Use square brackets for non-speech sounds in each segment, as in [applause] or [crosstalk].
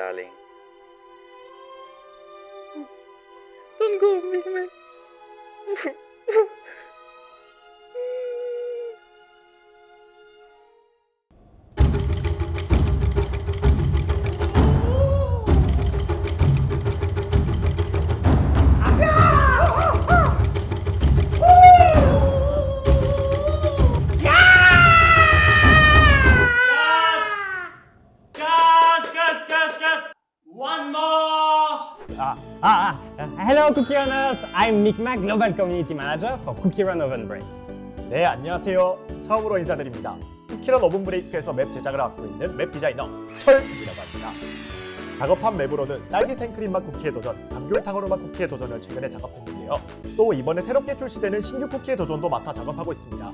Darling. Don't go, Big. [laughs] I'm Nick Mack, Global Community Manager for Cookie Run Oven Break. 네, 안녕하세요. 처음으로 인사드립니다. 쿠키런 오븐 브레이크에서 맵 제작을 맡고 있는 맵 디자이너 철이라고 합니다. 작업한 맵으로는 딸기 생크림 맛 쿠키의 도전, 감귤탕으로 맛 쿠키의 도전을 최근에 작업했는데요. 또 이번에 새롭게 출시되는 신규 쿠키의 도전도 맡아 작업하고 있습니다.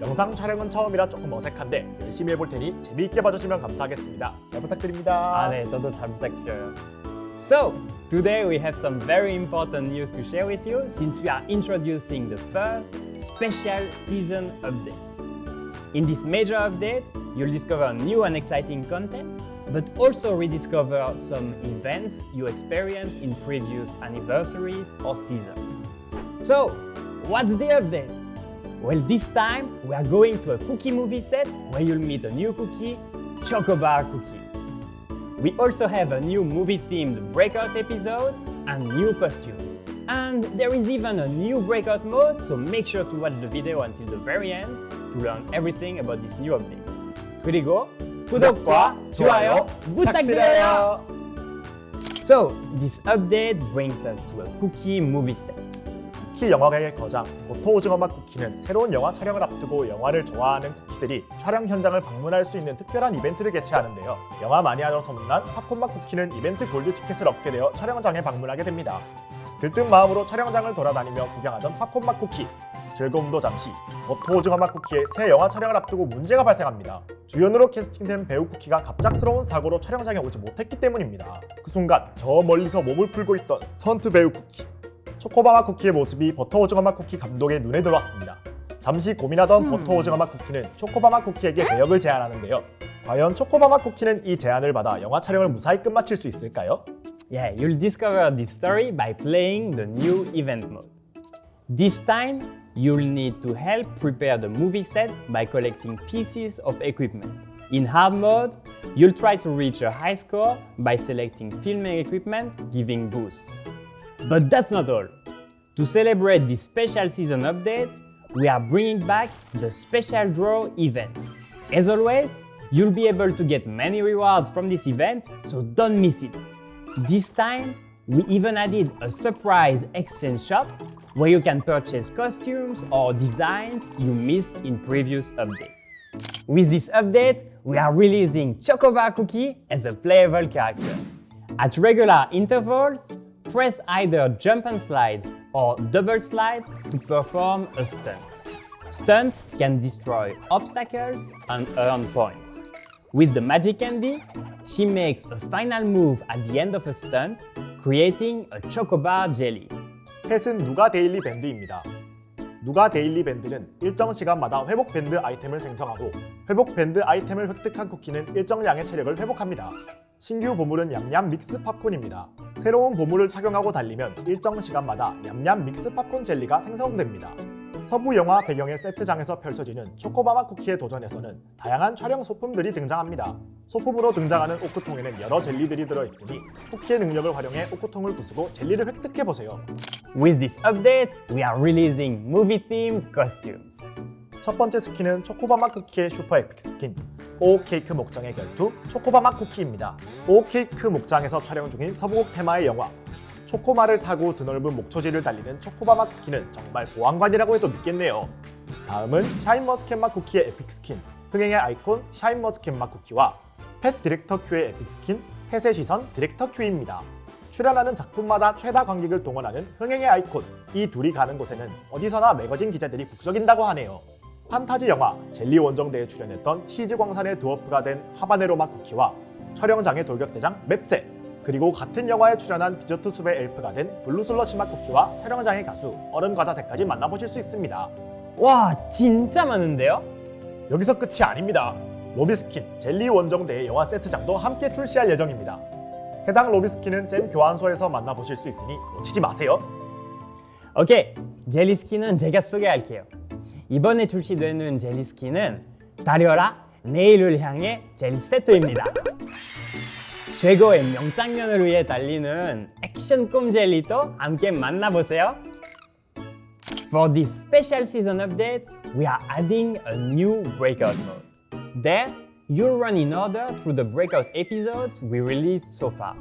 영상 촬영은 처음이라 조금 어색한데 열심히 해볼 테니 재미있게 봐주시면 감사하겠습니다. 잘 부탁드립니다. 아, 네, 저도 잘 부탁드려요. So, today we have some very important news to share with you since we are introducing the first special season update. In this major update, you'll discover new and exciting content, but also rediscover some events you experienced in previous anniversaries or seasons. So, what's the update? Well, this time we are going to a cookie movie set where you'll meet a new cookie, Chocobar Cookie. We also have a new movie themed breakout episode and new costumes. And there is even a new breakout mode, so make sure to watch the video until the very end to learn everything about this new update. 그리고 구독과 좋아요 부탁드려요. So, this update brings us to a cookie movie set. 쿠키 영화계의 거장 고토 오징어 맛 쿠키는 새로운 영화 촬영을 앞두고 영화를 좋아하는 쿠키들이 촬영 현장을 방문할 수 있는 특별한 이벤트를 개최하는데요. 영화 마니아로 소문난 팝콘 맛 쿠키는 이벤트 골드 티켓을 얻게 되어 촬영장에 방문하게 됩니다. 들뜬 마음으로 촬영장을 돌아다니며 구경하던 팝콘 맛 쿠키. 즐거움도 잠시 고토 오징어 맛 쿠키의 새 영화 촬영을 앞두고 문제가 발생합니다. 주연으로 캐스팅된 배우 쿠키가 갑작스러운 사고로 촬영장에 오지 못했기 때문입니다. 그 순간 저 멀리서 몸을 풀고 있던 스턴트 배우 쿠키. 초코바마 쿠키의 모습이 버터 오징어 맛 쿠키 감독의 눈에 들어왔습니다. 잠시 고민하던 버터 오징어 맛 쿠키는 초코바마 쿠키에게 배역을 제안하는데요. 과연 초코바마 쿠키는 이 제안을 받아 영화 촬영을 무사히 끝마칠 수 있을까요? Yeah, you'll discover this story by playing the new event mode. This time, you'll need to help prepare the movie set by collecting pieces of equipment. In hard mode, you'll try to reach a high score by selecting filming equipment, giving boosts. But that's not all. To celebrate this special season update, we are bringing back the special draw event. As always, you'll be able to get many rewards from this event, so don't miss it. This time, we even added a surprise exchange shop where you can purchase costumes or designs you missed in previous updates. With this update, we are releasing Chocobar Cookie as a playable character. At regular intervals, press either jump and slide or double slide to perform a stunt. Stunts can destroy obstacles and earn points. With the magic candy, she makes a final move at the end of a stunt, creating a chocobar jelly. 펫은 누가 데일리 밴드입니다. 누가 데일리 밴드는 일정 시간마다 회복 밴드 아이템을 생성하고 회복 밴드 아이템을 획득한 쿠키는 일정 양의 체력을 회복합니다. 신규 보물은 얌얌 믹스 팝콘입니다. 새로운 보물을 착용하고 달리면 일정 시간마다 얌얌 믹스 팝콘 젤리가 생성됩니다. 서부 영화 배경의 세트장에서 펼쳐지는 초코바마 쿠키의 도전에서는 다양한 촬영 소품들이 등장합니다. 소품으로 등장하는 오크통에는 여러 젤리들이 들어있으니 쿠키의 능력을 활용해 오크통을 부수고 젤리를 획득해보세요. With this update, we are releasing movie themed costumes. 첫 번째 스킨은 초코바마 쿠키의 슈퍼 에픽 스킨 오 케이크 목장의 결투 초코바마 쿠키입니다. 오 케이크 목장에서 촬영 중인 서부국 테마의 영화 초코마를 타고 드넓은 목초지를 달리는 초코바마 쿠키는 정말 보안관이라고 해도 믿겠네요. 다음은 샤인머스켓맛 쿠키의 에픽 스킨 흥행의 아이콘 샤인머스켓맛 쿠키와 펫 디렉터 큐의 에픽 스킨 펫의 시선 디렉터 큐입니다. 출연하는 작품마다 최다 관객을 동원하는 흥행의 아이콘 이 둘이 가는 곳에는 어디서나 매거진 기자들이 북적인다고 하네요. 판타지 영화 젤리 원정대에 출연했던 치즈 광산의 드워프가 된 하바네로 맛 쿠키와 촬영장의 돌격대장 맵셋 그리고 같은 영화에 출연한 디저트 숲의 엘프가 된 블루슬러시 맛 쿠키와 촬영장의 가수 얼음 과자새까지 만나보실 수 있습니다. 와, 진짜 많은데요? 여기서 끝이 아닙니다. 로비스킨 젤리 원정대의 영화 세트장도 함께 출시할 예정입니다. 해당 로비스킨은 잼 교환소에서 만나보실 수 있으니 놓치지 마세요. 오케이, 젤리스킨은 제가 소개할게요. 이번에 출시되는 젤리스킨은 다려라 내일을 향해 젤리 세트입니다. 최고의 명장면을 위해 달리는 액션 꿈 젤리도 함께 만나보세요. For this special season update, we are adding a new breakout mode. There, you'll run in order through the breakout episodes we released so far.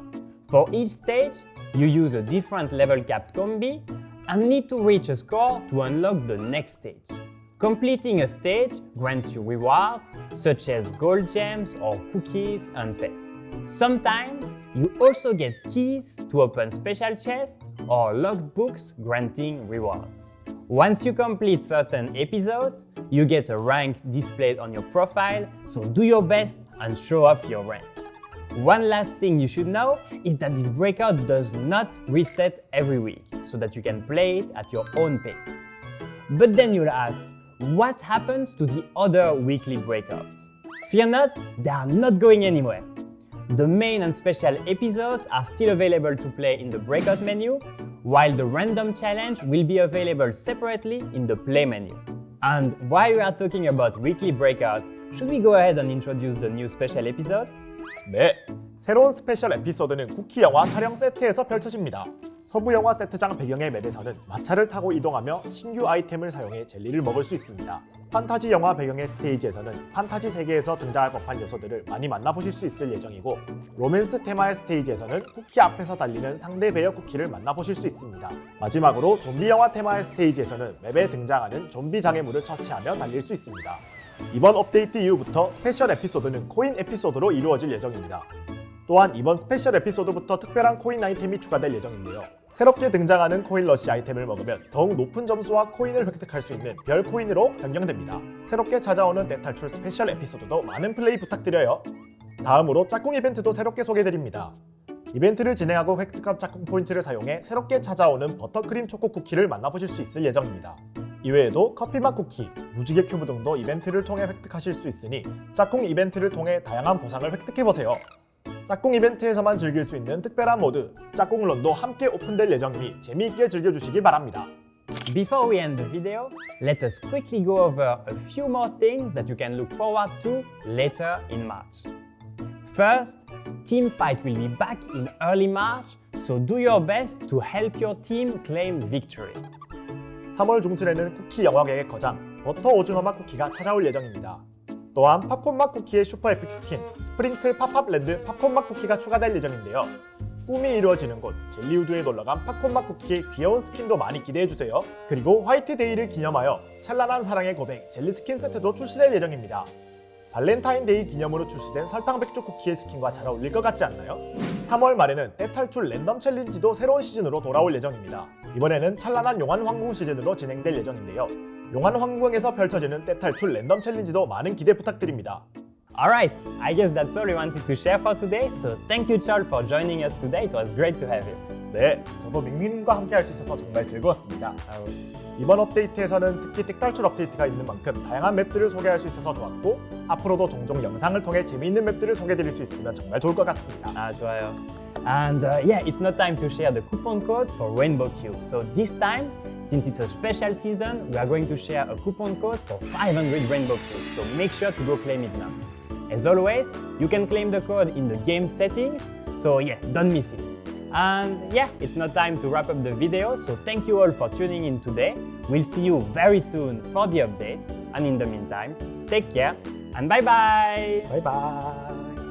For each stage, you use a different level capped combi and need to reach a score to unlock the next stage. Completing a stage grants you rewards such as gold gems or cookies and pets. Sometimes you also get keys to open special chests or locked books granting rewards. Once you complete certain episodes, you get a rank displayed on your profile, so do your best and show off your rank. One last thing you should know is that this breakout does not reset every week, so that you can play it at your own pace. But then you'll ask, what happens to the other weekly breakouts? Fear not, they are not going anywhere. The main and special episodes are still available to play in the breakout menu, while the random challenge will be available separately in the play menu. And while we are talking about weekly breakouts, should we go ahead and introduce the new special episodes? 네, 새로운 스페셜 에피소드는 쿠키 영화 촬영 세트에서 펼쳐집니다. 서부 영화 세트장 배경의 맵에서는 마차를 타고 이동하며 신규 아이템을 사용해 젤리를 먹을 수 있습니다. 판타지 영화 배경의 스테이지에서는 판타지 세계에서 등장할 법한 요소들을 많이 만나보실 수 있을 예정이고 로맨스 테마의 스테이지에서는 쿠키 앞에서 달리는 상대 베어 쿠키를 만나보실 수 있습니다. 마지막으로 좀비 영화 테마의 스테이지에서는 맵에 등장하는 좀비 장애물을 처치하며 달릴 수 있습니다. 이번 업데이트 이후부터 스페셜 에피소드는 코인 에피소드로 이루어질 예정입니다. 또한 이번 스페셜 에피소드부터 특별한 코인 아이템이 추가될 예정인데요. 새롭게 등장하는 코인 러시 아이템을 먹으면 더욱 높은 점수와 코인을 획득할 수 있는 별 코인으로 변경됩니다. 새롭게 찾아오는 대탈출 스페셜 에피소드도 많은 플레이 부탁드려요. 다음으로 짝꿍 이벤트도 새롭게 소개드립니다. 이벤트를 진행하고 획득한 짝꿍 포인트를 사용해 새롭게 찾아오는 버터크림 초코 쿠키를 만나보실 수 있을 예정입니다. 이외에도 커피맛 쿠키, 무지개 큐브 등도 이벤트를 통해 획득하실 수 있으니 짝꿍 이벤트를 통해 다양한 보상을 획득해보세요. 짝꿍 이벤트에서만 즐길 수 있는 특별한 모드 짝꿍런도 함께 오픈될 예정이니 재미있게 즐겨주시기 바랍니다. Before we end the video, let us quickly go over a few more things that you can look forward to later in March. First, Team Fight will be back in early March, so do your best to help your team claim victory. 3월 중순에는 쿠키 영화계의 거장 버터 오징어 맛 쿠키가 찾아올 예정입니다. 또한 팝콘 맛 쿠키의 슈퍼 에픽 스킨 스프링클 팝팝 랜드 팝콘 맛 쿠키가 추가될 예정인데요. 꿈이 이루어지는 곳 젤리우드에 놀러간 팝콘 맛 쿠키의 귀여운 스킨도 많이 기대해주세요. 그리고 화이트데이를 기념하여 찬란한 사랑의 고백 젤리 스킨 세트도 출시될 예정입니다. 발렌타인데이 기념으로 출시된 설탕 백조 쿠키의 스킨과 잘 어울릴 것 같지 않나요? 3월 말에는 떼탈출 랜덤 챌린지도 새로운 시즌으로 돌아올 예정입니다. 이번에는 찬란한 용환 황궁 시즌으로 진행될 예정인데요. 용환 황궁에서 펼쳐지는 떼탈출 랜덤 챌린지도 많은 기대 부탁드립니다. Alright, I guess that's all we wanted to share for today, so thank you, Charles, for joining us today. It was great to have you. 네, 저도 밍밍님과 함께 할 수 있어서 정말 즐거웠습니다. 이번 업데이트에서는 특히 떼탈출 업데이트가 있는 만큼 다양한 맵들을 소개할 수 있어서 좋았고 앞으로도 종종 영상을 통해 재미있는 맵들을 소개드릴 수 있으면 정말 좋을 것 같습니다. 아, 좋아요. And uh, yeah, it's not time to share the coupon code for Rainbow Cube. So this time, since it's a special season, we are going to share a coupon code for 500 Rainbow Cubes. So make sure to go claim it now. As always, you can claim the code in the game settings. So yeah, don't miss it. And yeah, it's now time to wrap up the video, so thank you all for tuning in today. We'll see you very soon for the update. And in the meantime, take care and bye bye. Bye bye.